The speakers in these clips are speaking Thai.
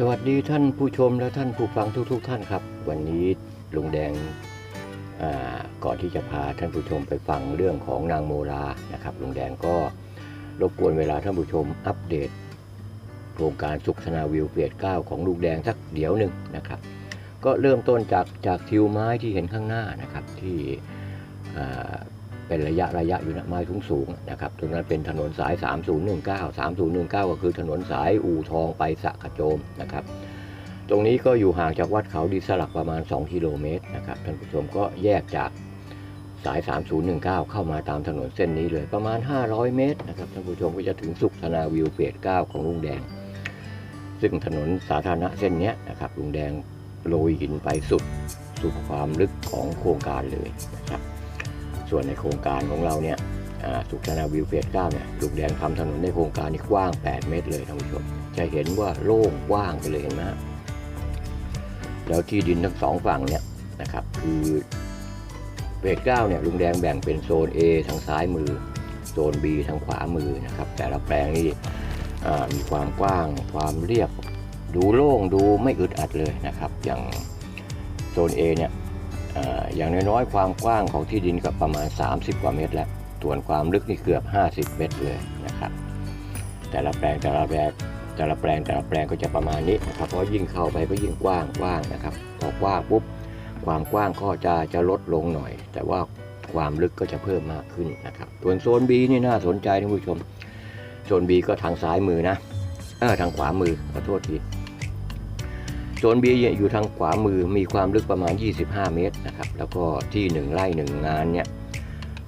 สวัสดีท่านผู้ชมและท่านผู้ฟังทุกๆทท่านครับ วันนี้ลุงแดงก่อนที่จะพาท่านผู้ชมไปฟังเรื่องของนางโมรานะครับลุงแดงก็รบกวนเวลาท่านผู้ชมอัปเดต โครงการสุขธนาวิวเฟสเก้าของลุงแดงสักเดี๋ยวหนึ่งนะครับ ก็เริ่มต้นจากจากทิวไม้ที่เห็นข้างหน้านะครับที่ เป็นระยะระยะอยู่นะไม้สูงสูงๆนะครับตรงนั้นเป็นถนนสาย 3019 3019 ก็คือถนนสายอู่ทองไปสะกะโจมนะครับ ตรงนี้ก็อยู่ห่างจากวัดเขาดีสลักประมาณ 2 กิโลเมตรนะครับท่านผู้ชมก็แยกจากสาย 3019 เข้ามาตามถนนเส้นนี้เลยประมาณ 500 เมตรนะครับท่านผู้ชมก็จะถึงสุขธนาวิวเฟส9ของลุงแดง ซึ่งถนนสาธารณะเส้นนี้นะครับลุงแดงโรยหินไปสุดสุดความลึกของโครงการเลยนะครับ ส่วนในโครงการของเราเนี่ยสุขนาวิวเฟส9เนี่ยลุงแดงทำถนนในโครงการนี่กว้าง 8 เมตรเลยท่านผู้ชม จะเห็นว่าโล่งกว้างไปเลยเห็นไหมแล้วที่ดินทั้งสองฝั่งเนี่ยนะครับคือเฟส9เนี่ยลุงแดงแบ่งเป็นโซน A ทางซ้ายมือ โซน B ทางขวามือนะครับ แต่ละแปลงนี่มีความกว้างความเรียบ ดูโล่งดูไม่อึดอัดเลยนะครับ อย่างโซน A เนี่ย อย่างน้อยๆความกว้างของที่ดินก็ประมาณ 30 กว่าเมตรแล้วส่วนความลึกนี่เกือบ 50 เมตรเลยนะครับ แต่ละแปลงแต่ละแปลงแต่ละแปลงแต่ละแปลงก็จะประมาณนี้นะครับ เพราะยิ่งเข้าไปก็ยิ่งกว้างกว้างนะครับ พอกว้างปุ๊บความกว้างก็จะจะลดลงหน่อย แต่ว่าความลึกก็จะเพิ่มมากขึ้นนะครับ ส่วนโซน B นี่น่าสนใจท่านผู้ชม โซน B ก็ทางซ้ายมือนะเออทางขวามือขอโทษที โซน B เนี่ยอยู่ทางขวามือมีความลึกประมาณ 25 เมตรนะครับ แล้วก็ที่ 1 ไร่ 1 งานเนี่ย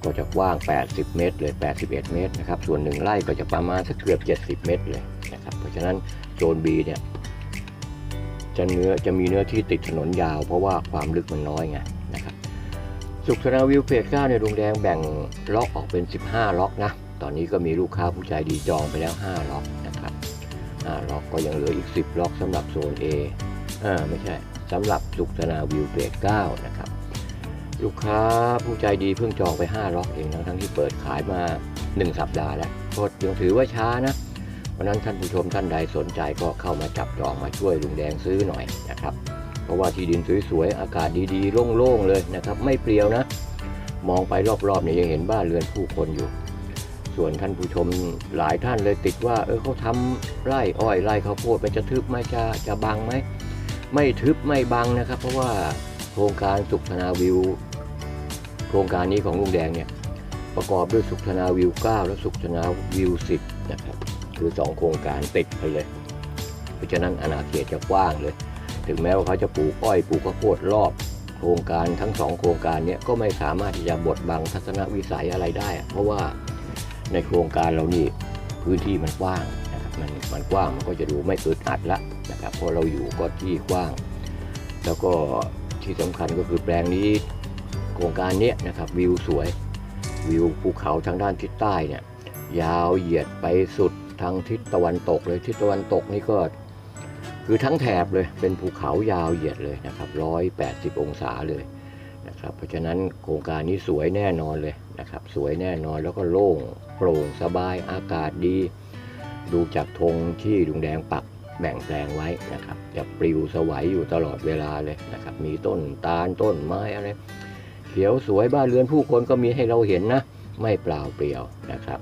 ก็จะกว้าง 80 เมตรเลย 81 เมตรนะครับ ส่วน 1 ไร่ก็จะประมาณสักเกือบ 70 เมตรเลยนะครับ เพราะฉะนั้นโซน B เนี่ยจะเนื้อจะมีเนื้อที่ติดถนนยาว เพราะว่าความลึกมันน้อยไงนะครับ สุขธนาวิวเฟส9ในยลุงแดงแบ่งล็อกออกเป็น 15 ล็อกนะ ตอนนี้ก็มีลูกค้าผู้ใจดีจองไปแล้ว 5 ล็อกนะครับ 5 ล็อกก็ยังเหลืออีก 10 ล็อกสำหรับโซน A อ่าไม่ใช่สำหรับสุขธนาวิวเฟส9นะครับ ลูกค้าผู้ใจดีเพิ่งจองไป 5 ล็อกเองทั้งทั้งที่เปิดขายมา 1 สัปดาห์แล้วก็ยังถือว่าช้านะเพราะนั้นท่านผู้ชมท่านใดสนใจก็เข้ามาจับจองมาช่วยลุงแดงซื้อหน่อยนะครับ เพราะว่าที่ดินสวยๆ อากาศดีๆ โล่งๆ เลยนะครับ ไม่เปลี่ยวนะ มองไปรอบๆเนี่ยยังเห็นบ้านเรือนผู้คนอยู่ ส่วนท่านผู้ชมหลายท่านเลยติดว่า เออเขาทำไร่อ้อยไร่ข้าวโพดมันจะทึบไหมจะจะบังไหม ไม่ทึบไม่บังนะครับ เพราะว่าโครงการสุขธนาวิว โครงการนี้ของลุงแดงเนี่ยประกอบด้วยสุขธนาวิว 9 และสุขธนาวิว 10 นะครับ คือ 2 โครงการติดกันเลย เพราะฉะนั้นอาณาเขตจะกว้างเลย ถึงแม้ว่าเขาจะปลูกอ้อยปลูกข้าวโพดรอบ โครงการทั้งสองโครงการเนี้ก็ไม่สามารถที่จะบดบังทัศนวิสัยอะไรได้ เพราะว่าในโครงการเรานี่พื้นที่มันกว้างนะครับมันมันกว้างมันก็จะดูไม่อึดอัดละ นะครับเพราะเราอยู่ก็ที่กว้าง แล้วก็ที่สำคัญก็คือแปลงนี้โครงการเนี้ยนะครับวิวสวยวิวภูเขาทางด้านทิศใต้เนี่ยยาวเหยียดไปสุดทางทิศตะวันตกเลยทิศตะวันตกนี่ก็คือทั้งแถบเลยเป็นภูเขายาวเหยียดเลยนะครับร้อยแปดสิบองศาเลยนะครับเพราะฉะนั้นโครงการนี้สวยแน่นอนเลยนะครับสวยแน่นอนแล้วก็โล่งโปร่งสบายอากาศดี ดูจากธงที่ลุงแดงปัก แบ่งแปลงไว้นะครับจะปลิวสวัยอยู่ตลอดเวลาเลยนะครับ มีต้นตาลต้นไม้อะไรเขียวสวยบ้านเรือนผู้คนก็มีให้เราเห็นนะ ไม่เปล่าเปลี่ยวนะครับ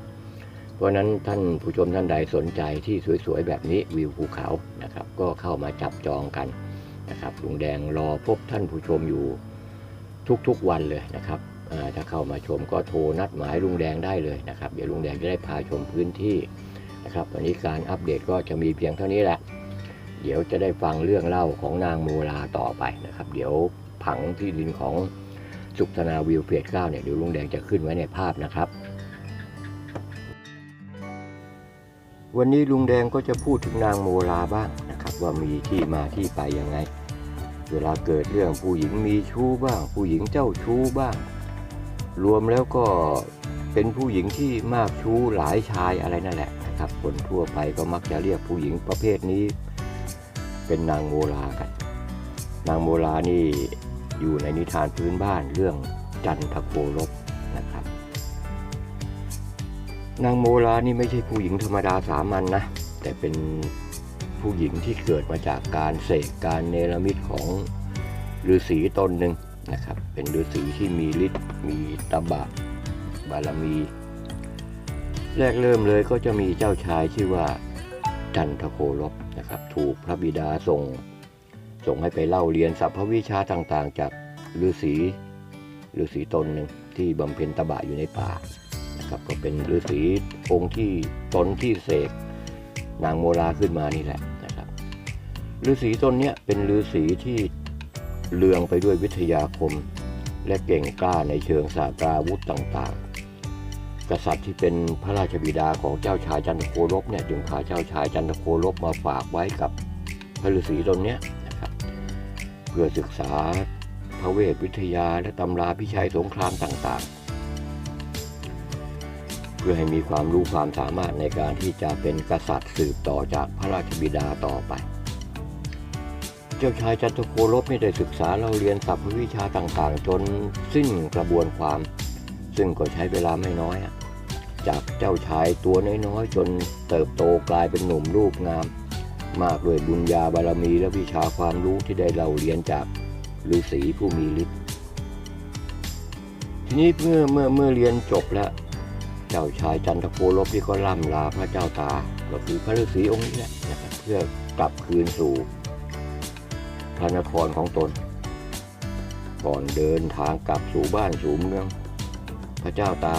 เพราะนั้นท่านผู้ชมท่านใดสนใจที่สวยๆแบบนี้วิวภูเขานะครับ ก็เข้ามาจับจองกันนะครับลุงแดงรอพบท่านผู้ชมอยู่ทุกๆวันเลยนะครับถ้าเข้ามาชมก็โทรนัดหมายลุงแดงได้เลยนะครับ เดี๋ยวลุงแดงจะได้พาชมพื้นที่นะครับวันนี้การอัปเดตก็จะมีเพียงเท่านี้แหละ เดี๋ยวจะได้ฟังเรื่องเล่าของนางโมลาต่อไปนะครับ เดี๋ยวผังที่ดินของสุขธนาวิวเฟสเก้าเนี่ยเดี๋ยวลุงแดงจะขึ้นไว้ในภาพนะครับ วันนี้ลุงแดงก็จะพูดถึงนางโมลาบ้างนะครับ ว่ามีที่มาที่ไปยังไง เวลาเกิดเรื่องผู้หญิงมีชู้บ้าง ผู้หญิงเจ้าชู้บ้าง รวมแล้วก็เป็นผู้หญิงที่มากชู้หลายชายอะไรนั่นแหละนะครับคนทั่วไปก็มักจะเรียกผู้หญิงประเภทนี้ เป็นนางโมลากัน นางโมลานี่อยู่ในนิทานพื้นบ้านเรื่องจันทโกลบนะครับ นางโมลานี่ไม่ใช่ผู้หญิงธรรมดาสามัญนนะ แต่เป็นผู้หญิงที่เกิดมาจากการเสกการเนรมิตของฤาษีตนหนึ่งนะครับ เป็นฤาษีที่มีฤทธิ์มีตบะบารมี แรกเริ่มเลยก็จะมีเจ้าชายชื่อว่าจันทโคลบ นะครับถูกพระบิดาส่ง ส่งให้ไปเล่าเรียนสรรพวิชาต่างๆ จากฤาษีฤาษีตนหนึ่งที่บำเพ็ญตบะอยู่ในป่านะครับก็เป็นฤาษีองค์ที่ตนที่เสกนางโมราขึ้นมานี่แหละนะครับฤาษีตนเนี้ยเป็นฤาษีที่เลืองไปด้วยวิทยาคม และเก่งกล้าในเชิงศาสตราวุธต่างๆ กษัตริย์ที่เป็นพระราชบิดาของเจ้าชายจันทโคลบเนี่ยจึงพาเจ้าชายจันทโคลบมาฝากไว้กับพระฤาษีตนเนี้ยนะครับเพื่อศึกษาพระเวทวิทยาและตำราพิชัยสงครามต่างๆ เพื่อให้มีความรู้ความสามารถในการที่จะเป็นกษัตริย์สืบต่อจากพระราชบิดาต่อไป เจ้าชายจันทโคลบไม่ได้ศึกษาเราเรียนศัพท์วิชาต่างๆ จนสิ้นกระบวนความ ซึ่งก็ใช้เวลาไม่น้อย จากเจ้าชายตัวน้อยๆ จนเติบโตกลายเป็นหนุ่มรูปงาม มากด้วยบุญญาบารมีและวิชาความรู้ที่ได้เราเรียนจากฤาษีผู้มีฤทธิ์ทีนี้เมื่อเมื่อเมื่อเรียนจบแล้ว เจ้าชายจันทโคลบที่ก็ล่ำลาพระเจ้าตา ก็คือพระฤาษีองค์นี้แหละนะครับเพื่อกลับคืนสู่พระนครของตน ก่อนเดินทางกลับสู่บ้านสู่เมือง พระเจ้าตา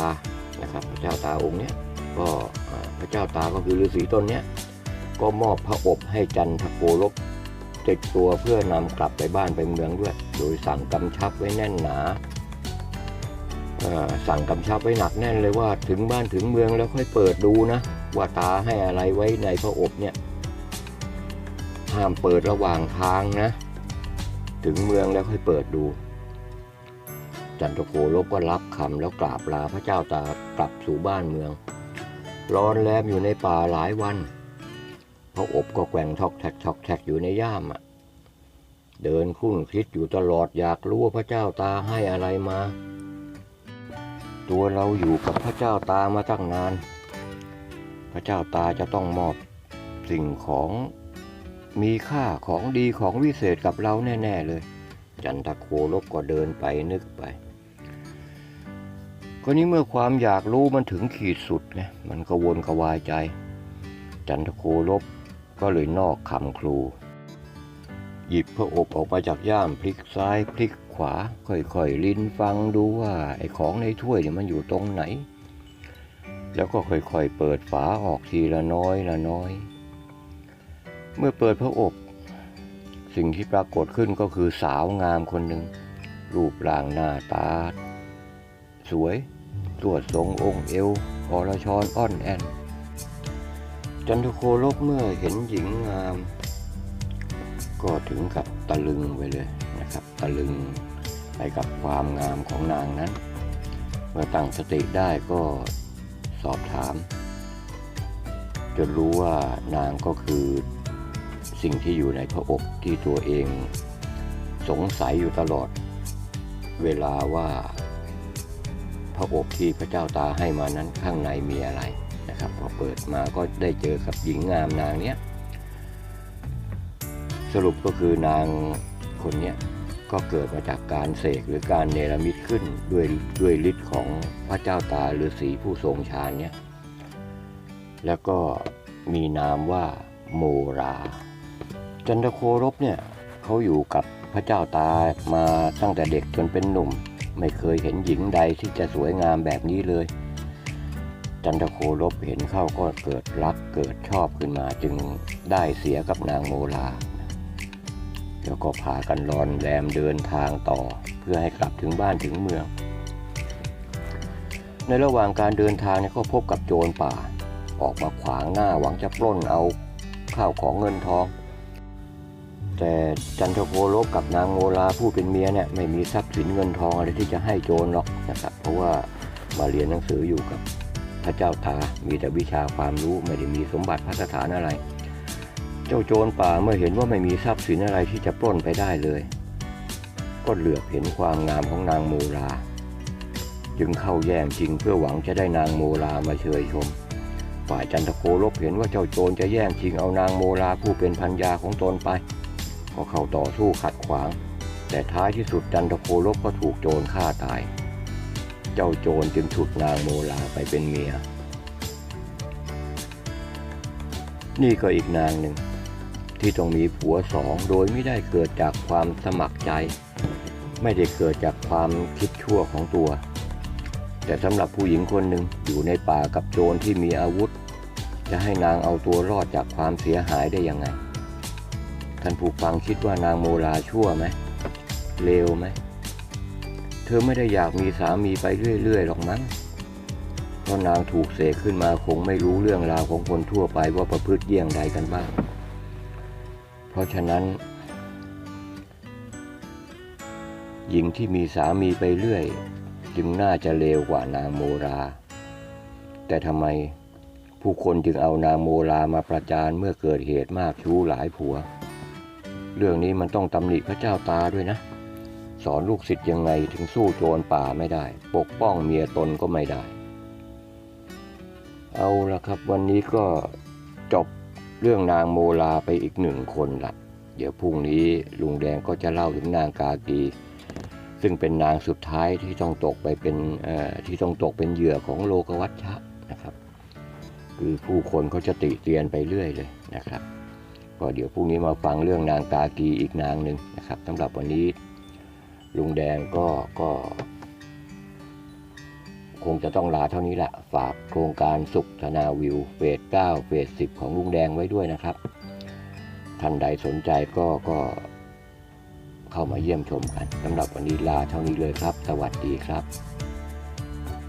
นะครับ พระเจ้าตาองค์เนี้ยก็พระเจ้าตาก็คือฤาษีต้นเนี้ยก็มอบพระอบให้จันทโกลบติดตัวเพื่อนำกลับไปบ้านไปเมืองด้วย โดยสั่งกำชับไว้แน่นหนาสั่งกำชับไว้หนักแน่นเลยว่าถึงบ้านถึงเมืองแล้วค่อยเปิดดูนะว่าตาให้อะไรไว้ในพระอบเนี่ยห้ามเปิดระหว่างทางนะ ถึงเมืองแล้วค่อยเปิดดู จันทโกลบก็รับคำแล้วกราบลาพระเจ้าตากลับสู่บ้านเมือง ร้อนแรมอยู่ในป่าหลายวันพระอบก็แกว่งทอกแทกทอกแทกอยู่ในย่ามอะเดินคุ้นคิดอยู่ตลอดอยากรู้ว่าพระเจ้าตาให้อะไรมา ตัวเราอยู่กับพระเจ้าตามาตั้งนาน พระเจ้าตาจะต้องมอบสิ่งของมีค่าของดีของวิเศษกับเราแน่ ๆ เลย จันทโคลบก็เดินไปนึกไป ก็นี้เมื่อความอยากรู้มันถึงขีดสุดไงมันก็วนกระวายใจ จันทโคลบก็เลยนอกคำครู หยิบพระอบออกมาจากย่ามพลิกซ้ายพลิกขวา ค่อยๆลิ้นฟังดูว่าไอ้ของในถ้วยเนี่ยมันอยู่ตรงไหน แล้วก็ค่อยๆเปิดฝาออกทีละน้อยละน้อย เมื่อเปิดพระอบสิ่งที่ปรากฏขึ้นก็คือสาวงามคนหนึ่งรูปร่างหน้าตา สวยตรวจทรงองค์เอวอรชรอ่อนแอนจันทโคลบเมื่อเห็นหญิงงาม ก็ถึงกับตะลึงไปเลยนะครับ ตะลึงไปกับความงามของนางนั้น เมื่อตั้งสติได้ก็สอบถาม จนรู้ว่านางก็คือสิ่งที่อยู่ในพระอบที่ตัวเองสงสัยอยู่ตลอด เวลาว่า พระอบที่พระเจ้าตาให้มานั้นข้างในมีอะไรนะครับพอเปิดมาก็ได้เจอกับหญิงงามนางเนี้ยสรุปก็คือนางคนเนี้ยก็เกิดมาจากการเสกหรือการเนรมิตขึ้นด้วยด้วยฤทธิ์ของพระเจ้าตาฤาษีผู้ทรงฌานเนี้ยแล้วก็มีนามว่าโมรา จันทโครบเนี่ยเขาอยู่กับพระเจ้าตามาตั้งแต่เด็กจนเป็นหนุ่ม ไม่เคยเห็นหญิงใดที่จะสวยงามแบบนี้เลย จันทโคลบเห็นเข้าก็เกิดรักเกิดชอบขึ้นมาจึงได้เสียกับนางโมลา แล้วก็พากันรอนแรมเดินทางต่อเพื่อให้กลับถึงบ้านถึงเมือง ในระหว่างการเดินทางเนี่ยก็พบกับโจรป่า ออกมาขวางหน้าหวังจะปล้นเอาข้าวของเงินทอง แต่จันทโคลบกับนางโมลาผู้เป็นเมียเนี่ยไม่มีทรัพย์สินเงินทองอะไรที่จะให้โจรหรอกนะครับ เพราะว่ามาเรียนหนังสืออยู่กับพระเจ้าตา มีแต่วิชาความรู้ไม่ได้มีสมบัติพัฒฐานอะไร เจ้าโจรป่าเมื่อเห็นว่าไม่มีทรัพย์สินอะไรที่จะปล้นไปได้เลย ก็เหลือบเห็นความงามของนางโมราจึงเข้าแย่งชิงเพื่อหวังจะได้นางโมรามาเชยชมฝ่ายจันทโคลบเห็นว่าเจ้าโจรจะแย่งชิงเอานางโมราผู้เป็นพันยาของตนไป ก็เข้าต่อสู้ขัดขวาง แต่ท้ายที่สุดจันทโคลบก็ถูกโจรฆ่าตาย เจ้าโจรจึงฉุดนางโมลาไปเป็นเมีย นี่ก็อีกนางหนึ่ง ที่ต้องมีผัวสองโดยไม่ได้เกิดจากความสมัครใจ ไม่ได้เกิดจากความคิดชั่วของตัว แต่สำหรับผู้หญิงคนหนึ่งอยู่ในป่ากับโจรที่มีอาวุธ จะให้นางเอาตัวรอดจากความเสียหายได้ยังไง ท่านผู้ฟังคิดว่านางโมลาชั่วไหมเลวไหม เธอไม่ได้อยากมีสามีไปเรื่อยๆหรอกมั้งเพราะนางถูกเสกขึ้นมาคงไม่รู้เรื่องราวของคนทั่วไปว่าประพฤติเยี่ยงใดกันบ้าง เพราะฉะนั้น หญิงที่มีสามีไปเรื่อย จึงน่าจะเลวกว่านางโมรา แต่ทำไมผู้คนจึงเอานางโมรามาประจานเมื่อเกิดเหตุมากชู้หลายผัว เรื่องนี้มันต้องตำหนิพระเจ้าตาด้วยนะ สอนลูกศิษย์ยังไงถึงสู้โจรป่าไม่ได้ ปกป้องเมียตนก็ไม่ได้ เอาละครับ วันนี้ก็จบเรื่องนางโมลาไปอีกหนึ่งคนละเดี๋ยวพรุ่งนี้ลุงแดงก็จะเล่าถึงนางกากี ซึ่งเป็นนางสุดท้ายที่ต้องตกไปเป็นที่ต้องตกเป็นเหยื่อของโลกวัชชะนะครับ คือผู้คนเขาจะติเตียนไปเรื่อยเลยนะครับ ก็เดี๋ยวพรุ่งนี้มาฟังเรื่องนางกากีอีกนางหนึ่งนะครับสำหรับวันนี้ลุงแดงก็ก็คงจะต้องลาเท่านี้ละฝากโครงการสุขธนาวิวเฟส9เฟส10 ของลุงแดงไว้ด้วยนะครับ ท่านใดสนใจก็ก็เข้ามาเยี่ยมชมกันสำหรับวันนี้ลาเท่านี้เลยครับ สวัสดีครับ